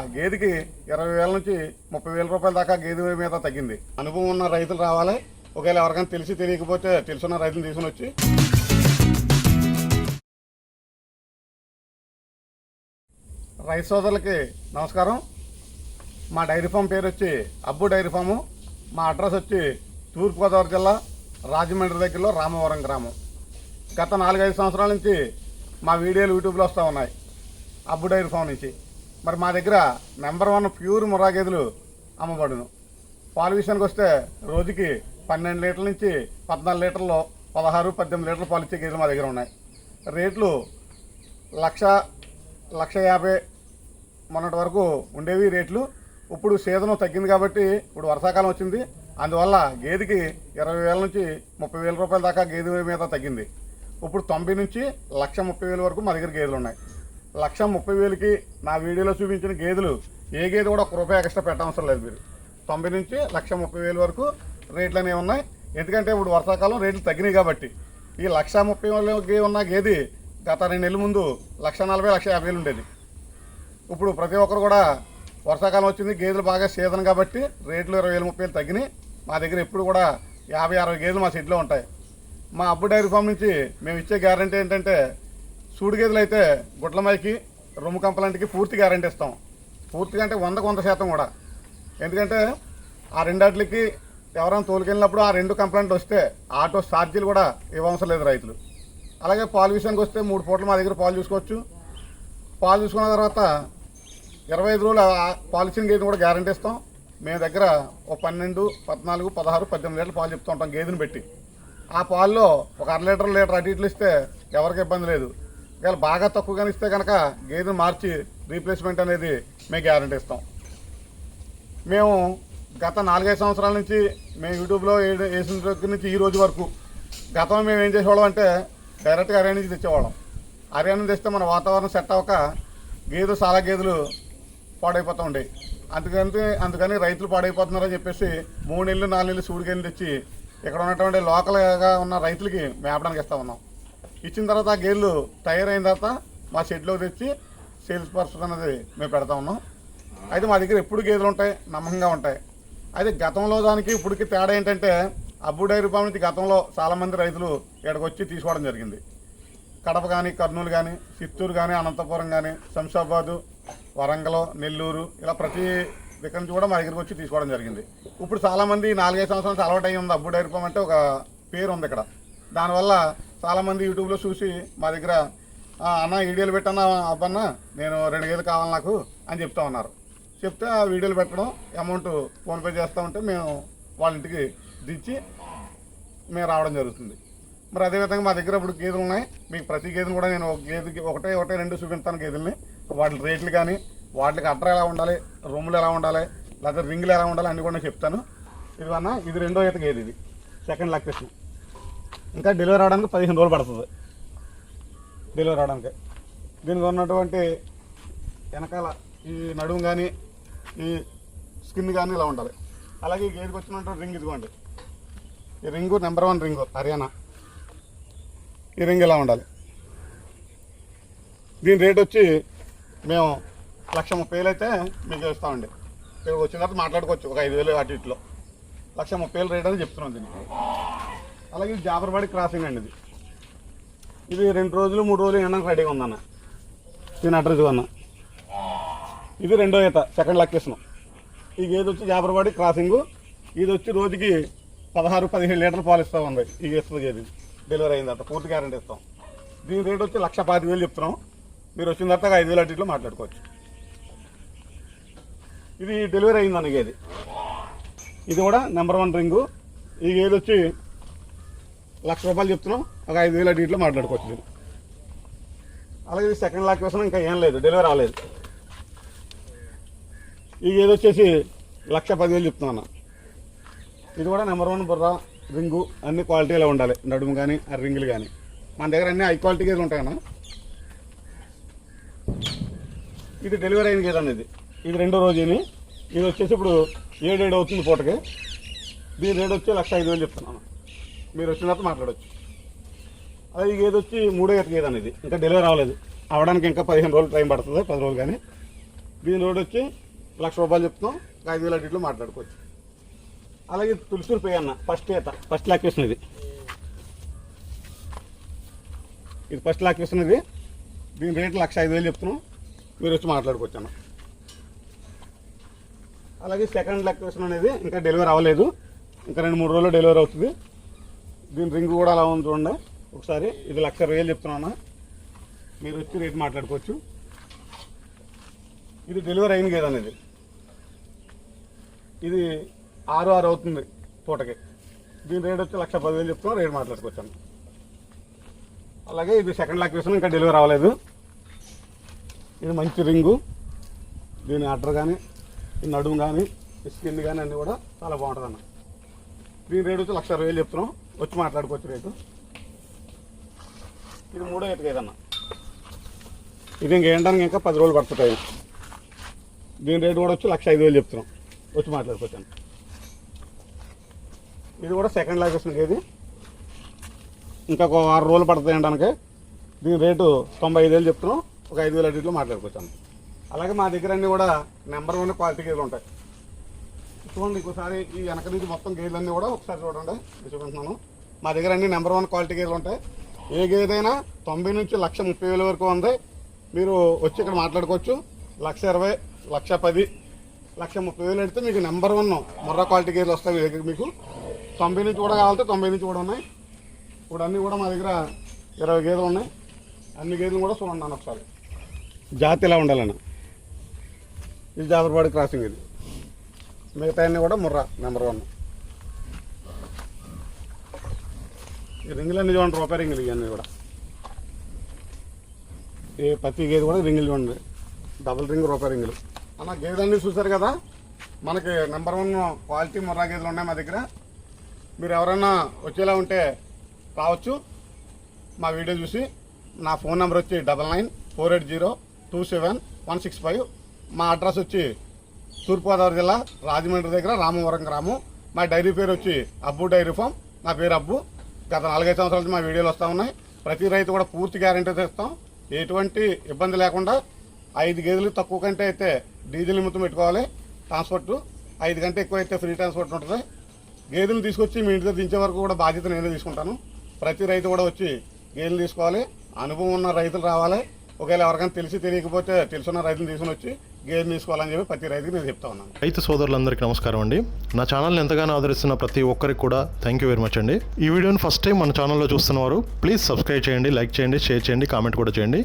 గేదెకి ఇరవై వేల నుంచి ముప్పై వేల రూపాయల దాకా గేదె మీద తగ్గింది. అనుభవం ఉన్న రైతులు రావాలి. ఒకవేళ ఎవరికైనా తెలిసి తెలియకపోతే తెలుసున్న రైతులు తీసుకుని వచ్చి రైతు సోదరులకి నమస్కారం. మా డైరీ ఫామ్ పేరు వచ్చి అబ్బు డైరీ ఫాము. మా అడ్రస్ వచ్చి తూర్పుగోదావరి జిల్లా రాజమండ్రి దగ్గరలో రామవరం గ్రామం. గత నాలుగైదు సంవత్సరాల నుంచి మా వీడియోలు యూట్యూబ్లో వస్తూ ఉన్నాయి. అబ్బు డైరీ ఫామ్ నుంచి. మరి మా దగ్గర నెంబర్ వన్ ప్యూర్ ముర్రా గేదెలు అమ్మబడును. పాల విషయానికి వస్తే రోజుకి పన్నెండు లీటర్ల నుంచి పద్నాలుగు లీటర్లు పదహారు పద్దెనిమిది లీటర్లు పాలు ఇచ్చే గేదెలు మా దగ్గర ఉన్నాయి. రేట్లు లక్ష లక్ష యాభై మొన్నటి వరకు ఉండేవి రేట్లు. ఇప్పుడు సీజన్ తగ్గింది కాబట్టి ఇప్పుడు వర్షాకాలం వచ్చింది. అందువల్ల గేదెకి ఇరవై వేల నుంచి ముప్పై వేల రూపాయల దాకా గేదె మీద తగ్గింది. ఇప్పుడు తొంభై నుంచి లక్ష ముప్పై వేల వరకు మా దగ్గర గేదెలు ఉన్నాయి. లక్ష ముప్పై వేలకి నా వీడియోలో చూపించిన గేదెలు ఏ గేదె కూడా ఒక రూపాయి ఎక్స్ట్రా పెట్టవసరం లేదు మీరు. తొంభై నుంచి లక్ష ముప్పై వేల వరకు రేట్లు అనేవి ఉన్నాయి. ఎందుకంటే ఇప్పుడు వర్షాకాలం రేట్లు తగ్గినాయి కాబట్టి. ఈ లక్ష ముప్పై వేలకి ఉన్న గేదె గత రెండు నెలల ముందు లక్ష నలభై లక్ష యాభై వేలు ఉండేది. ఇప్పుడు ప్రతి ఒక్కరు కూడా వర్షాకాలం వచ్చింది గేదెలు బాగా సీజన్ కాబట్టి రేట్లు ఇరవై వేలు ముప్పై వేలు తగ్గినాయి. మా దగ్గర ఎప్పుడు కూడా యాభై అరవై గేదెలు మా షెడ్లో ఉంటాయి. మా అబ్బు డైరీ ఫామ్ నుంచి మేము ఇచ్చే గ్యారంటీ ఏంటంటే సూడి గేదెలు అయితే గుడ్లమైకి రొమ్ము కంపలాంటికి పూర్తి గ్యారంటీ ఇస్తాం. పూర్తిగా అంటే వందకు వంద శాతం కూడా. ఎందుకంటే ఆ రెండాట్లకి ఎవరైనా తోలుకెళ్ళినప్పుడు ఆ రెండు కంప్లైంట్లు వస్తే ఆటో ఛార్జీలు కూడా ఇవ్వవసరం లేదు రైతులు. అలాగే పాలు విషయానికి వస్తే మూడు పూటలు మా దగ్గర పాలు చూసుకోవచ్చు. పాలు చూసుకున్న తర్వాత ఇరవై ఐదు రోజులు ఆ పాలిసిన గేదెని కూడా గ్యారంటీ ఇస్తాం. మేము దగ్గర ఒక పన్నెండు పద్నాలుగు పదహారు పద్దెనిమిది లీటర్ల పాలు చెప్తూ ఉంటాం గేదెని పెట్టి. ఆ పాల్లో ఒక అర లీటర్ లీటర్ అటు ఇట్లు ఇస్తే ఎవరికి ఇబ్బంది లేదు. ఇవాళ బాగా తక్కువగా ఇస్తే కనుక గేదెను మార్చి రీప్లేస్మెంట్ అనేది మేము గ్యారంటీ ఇస్తాం. మేము గత నాలుగైదు సంవత్సరాల నుంచి మేము యూట్యూబ్లో వేసిన దగ్గర నుంచి ఈ రోజు వరకు గతంలో మేము ఏం చేసేవాళ్ళం అంటే డైరెక్ట్గా హర్యానా నుంచి తెచ్చేవాళ్ళం. హర్యానా తెస్తే మన వాతావరణం సెట్ అవ్వక గేదెలు చాలా గేదెలు పాడైపోతూ ఉండేవి. అందుకని అందుకని రైతులు పాడైపోతున్నారని చెప్పేసి మూడు నెలలు నాలుగు నెలలు సూడికెళ్ళి తెచ్చి ఇక్కడ ఉన్నటువంటి లోకల్గా ఉన్న రైతులకి మేపడానికి ఇస్తా ఉన్నాం. ఇచ్చిన తర్వాత ఆ గేదెలు తయారైన తర్వాత మా షెడ్లో తెచ్చి సేల్స్ పర్సన్ అనేది మేము పెడతా ఉన్నాం. అయితే మా దగ్గర ఎప్పుడు గేదెలు ఉంటాయి? నమ్మకంగా ఉంటాయి. అయితే గతంలో దానికి ఇప్పటికి తేడా ఏంటంటే అబ్బు డైరీ ఫామ్ నుంచి గతంలో చాలామంది రైతులు ఇక్కడికి వచ్చి తీసుకోవడం జరిగింది. కడప కానీ కర్నూలు కానీ చిత్తూరు కానీ అనంతపురం కానీ శంషాబాదు వరంగల్ నెల్లూరు ఇలా ప్రతి దగ్గర నుంచి కూడా మా దగ్గరికి వచ్చి తీసుకోవడం జరిగింది. ఇప్పుడు చాలామంది నాలుగైదు సంవత్సరాల నుంచి అలవాటు అయ్యి ఉంది అబ్బు డైరీ ఫామ్ అంటే ఒక పేరు ఉంది ఇక్కడ. దానివల్ల చాలామంది యూట్యూబ్లో చూసి మా దగ్గర అన్న వీడియోలు పెట్టన్నా అబ్బన్న నేను రెండు గేదెలు కావాలి నాకు అని చెప్తా ఉన్నారు. చెప్తే ఆ వీడియోలు పెట్టడం అమౌంట్ ఫోన్పే చేస్తూ ఉంటే మేము వాళ్ళ ఇంటికి దించి మేము రావడం జరుగుతుంది. మరి అదేవిధంగా మా దగ్గర ఇప్పుడు గేదెలు ఉన్నాయి. మీకు ప్రతి గేదెను కూడా నేను ఒక గేదెకి ఒకటే ఒకటే రెండు చూపిస్తాను గేదెల్ని. వాటి రేట్లు కానీ వాటికి అట్ర ఎలా ఉండాలి రొమ్ములు ఎలా ఉండాలి లేకపోతే రింగులు ఎలా ఉండాలి అన్నీ కూడా చెప్తాను. ఇది అన్న ఇది రెండో ఈత గేదె ఇది. సెకండ్ లక్కేషన్ ఇంకా డెలివరీ అవడానికి పదిహేను రోజులు పడుతుంది. డెలివరీ అవడానికి. దీనికి ఉన్నటువంటి వెనకాల ఈ నడుము కానీ ఈ స్కిన్ కానీ ఇలా ఉండాలి. అలాగే ఈ గేదెకి వచ్చినటువంటి రింగ్ ఇదిగోండి. ఈ ring number one ring Haryana. ఈ రింగ్ ఇలా ఉండాలి. దీని రేట్ వచ్చి మేము లక్ష ముప్పై వేలు అయితే మీకు ఇస్తామండి. ఇక్కడికి వచ్చిన తర్వాత మాట్లాడుకోవచ్చు. ఒక ఐదు వేలు అటు ఇట్లో. లక్ష ముప్పై వేలు రేట్ అని చెప్తున్నాం దీనికి. అలాగే జాబర్వాడి క్రాసింగ్ అండి ఇది. ఇది రెండు రోజులు మూడు రోజులు వినడానికి రెడీగా ఉందన్న. దీని అడ్రస్ అన్న. ఇది రెండో ఈత సెకండ్ లొకేషన్ ఈ గేదె వచ్చి జాబర్వాడి క్రాసింగ్ ఇది వచ్చి రోజుకి పదహారు పదిహేడు లీటర్లు పాలు ఇస్తా ఉంది. ఈ ఇస్తుంది గేది. డెలివరీ అయిన తర్వాత పూర్తి గ్యారంటీ ఇస్తాం. దీని రేట్ వచ్చి లక్ష పాతి వేలు చెప్తున్నాం. మీరు వచ్చిన తర్వాత ఐదు వేలు అటు మాట్లాడుకోవచ్చు. ఇది డెలివరీ అయిందన్న గేది. ఇది కూడా నెంబర్ వన్ రింగు ఈ గేదె వచ్చి లక్ష రూపాయలు చెప్తున్నాం. ఒక ఐదు వేలు డీట్లో మాట్లాడుకోవచ్చు నేను అలాగే ఇది సెకండ్ లాక్ కోసం ఇంకా ఏం లేదు. డెలివరీ అవ్వలేదు ఈ ఏదొచ్చేసి లక్ష పదివేలు చెప్తున్నా ఇది కూడా నెంబర్ వన్ బుర్ర రింగు అన్ని క్వాలిటీలో ఉండాలి. నడుము కానీ ఆ రింగులు కానీ మన దగ్గర అన్ని హై క్వాలిటీ గేదెలు ఉంటాయన్నా ఇది డెలివరీ అయిన గేదె ఇది. ఇది రెండో రోజుని. ఇది ఇది వచ్చేసి ఇప్పుడు ఏడేడు అవుతుంది పూటకి. దీని రేట్ వచ్చి లక్ష ఐదు వేలు చెప్తున్నాను మీరు వచ్చిన తర్వాత మాట్లాడవచ్చు అది ఏది వచ్చి మూడో ఈత గేదె అనేది. ఇంకా డెలివరీ అవ్వలేదు అవడానికి ఇంకా పదిహేను రోజులు టైం పడుతుంది పది రోజులు కానీ. దీని రోడ్ వచ్చి లక్ష రూపాయలు చెప్తున్నాం. ఐదు వేల అడిట్లో మాట్లాడుకోవచ్చు. అలాగే తులసూరు పే అన్న ఫస్ట్ ఈత ఫస్ట్ లాక్వేషన్ ఇది. ఇది ఫస్ట్ లాక్వేషన్ ఇది. దీని రేటు లక్ష ఐదు వేలు చెప్తున్నాం. మీరు వచ్చి మాట్లాడుకోవచ్చు అన్న. అలాగే సెకండ్ లాక్వేషన్ అనేది ఇంకా డెలివరీ అవ్వలేదు ఇంకా రెండు మూడు రోజుల్లో డెలివరీ అవుతుంది. దీని రింగ్ కూడా అలా ఉంది చూడండి. ఒకసారి ఇది లక్ష రూపాయలు చెప్తున్నాను మీరు వచ్చి రేట్ మాట్లాడుకోవచ్చు. ఇది డెలివరీ అయింది కదా అనేది. ఇది ఆరు ఆరు అవుతుంది పూటకి. దీని రేట్ వచ్చి లక్ష పదివేలు చెప్తున్నాం రేట్ మాట్లాడుకోవచ్చాను అలాగే ఇది సెకండ్ లాక్వేషన్ ఇంకా డెలివరీ అవ్వలేదు ఇది మంచి రింగు. దీని అడ్డర్ కానీ ఈ నడుము కానీ స్కిన్ కానీ అన్నీ కూడా చాలా బాగుంటుంది అన్న దీని రేట్ వచ్చి లక్ష అరవై వేలు చెప్తున్నాం. వచ్చి మాట్లాడుకోవచ్చు రేటు. ఇది మూడో ఎటుక ఏదన్నా. ఇది ఇంక ఏంటానికి ఇంకా పది రోజులు పడుతుంటాయి. దీని రేటు కూడా వచ్చి లక్ష ఐదు వేలు చెప్తున్నాం. వచ్చి మాట్లాడుకోవచ్చాను ఇది కూడా సెకండ్ లాగేషన్ ఇది. ఇంకా ఒక ఆరు రోజులు పడుతుంది ఏంటానికి దీని రేటు తొంభై ఐదు వేలు చెప్తున్నాం. ఒక ఐదు వేల అడిట్లో మాట్లాడుకోవచ్చాను అలాగే మా దగ్గర అన్నీ కూడా నెంబర్ వన్ క్వాలిటీ ఉంటాయి. చూడండి ఇంకోసారి ఈ వెనక నుంచి మొత్తం గేదెలన్నీ కూడా ఒకసారి చూడండి. చూపిస్తున్నాను. మా దగ్గర అన్ని నెంబర్ వన్ క్వాలిటీ గేర్లు ఉంటాయి. ఏ గేదైనా తొంభై నుంచి లక్ష ముప్పై వేల వరకు ఉంది. మీరు వచ్చి ఇక్కడ మాట్లాడుకోవచ్చు. లక్ష ఇరవై లక్ష పది లక్ష ముప్పై వేలు పెడితే మీకు నెంబర్ వన్ మొర్ర క్వాలిటీ గేర్లు వస్తాయి మీ దగ్గర మీకు. తొంభై నుంచి కూడా కావాలంటే తొంభై నుంచి కూడా ఉన్నాయి. ఇప్పుడు అన్నీ కూడా మా దగ్గర ఇరవై గేదెలు ఉన్నాయి. అన్ని గేదెలు కూడా చూడండి ఒకసారి. జాతి ఇలా ఉండాలన్న. ఇది జాబర్పాడి క్రాసింగ్ ఇది. మిగతా అన్నీ కూడా ముర్రా నెంబర్ వన్. ఈ రింగులు అన్ని చూడండి రూపాయి రింగులు ఇవన్నీ కూడా. ఏ ప్రతి గేదె కూడా రింగులు చూడండి. డబుల్ రింగ్ రూపాయి రింగులు. అన్న గేదె అన్ని చూసారు కదా? మనకి నెంబర్ వన్ క్వాలిటీ ముర్రా గేదెలు ఉన్నాయి మా దగ్గర. మీరు ఎవరైనా వచ్చేలా ఉంటే రావచ్చు. మా వీడియో చూసి నా ఫోన్ నెంబర్ వచ్చి double nine four eight zero two seven one six five. మా అడ్రస్ వచ్చి తూర్పుగోదావరి జిల్లా రాజమండ్రి దగ్గర రామవరం గ్రామం. మా డైరీ పేరు వచ్చి అబ్బు డైరీ ఫామ్. నా పేరు అబ్బు. గత నాలుగైదు సంవత్సరాల నుంచి మా వీడియోలు వస్తూ ఉన్నాయి. ప్రతి రైతు కూడా పూర్తి గ్యారంటీ తెస్తాం. ఎటువంటి ఇబ్బంది లేకుండా ఐదు గేదెలు తక్కువ కంటే అయితే డీజిల్ నిమిత్తం పెట్టుకోవాలి. ట్రాన్స్పోర్ట్ ఐదు కంటే ఎక్కువ అయితే ఫ్రీ ట్రాన్స్పోర్ట్ ఉంటుంది. గేదెలు తీసుకొచ్చి మీ ఇంటి దగ్గర దించే వరకు కూడా బాధ్యత నేనే తీసుకుంటాను. ప్రతి రైతు కూడా వచ్చి గేదెలు తీసుకోవాలి. అనుభవం ఉన్న రైతులు రావాలి. ఒకవేళ ఎవరికైనా తెలిసి తెలియకపోతే తెలుసున్న రైతులు తీసుకుని వచ్చి గేర్ తీసుకోవాలని చెప్పి ప్రతి రైతుకి నేను చెప్తా ఉన్నాను. రైతు సోదరులందరికీ నమస్కారం అండి. నా ఛానల్ని ఎంతగానో ఆదరిస్తున్న ప్రతి ఒక్కరికి కూడా థ్యాంక్ యూ వెరీ మచ్ అండి. ఈ వీడియోని ఫస్ట్ టైం మన ఛానల్లో చూస్తున్నవారు ప్లీజ్ సబ్స్క్రైబ్ చేయండి లైక్ చేయండి షేర్ చేయండి కామెంట్ కూడా చేయండి.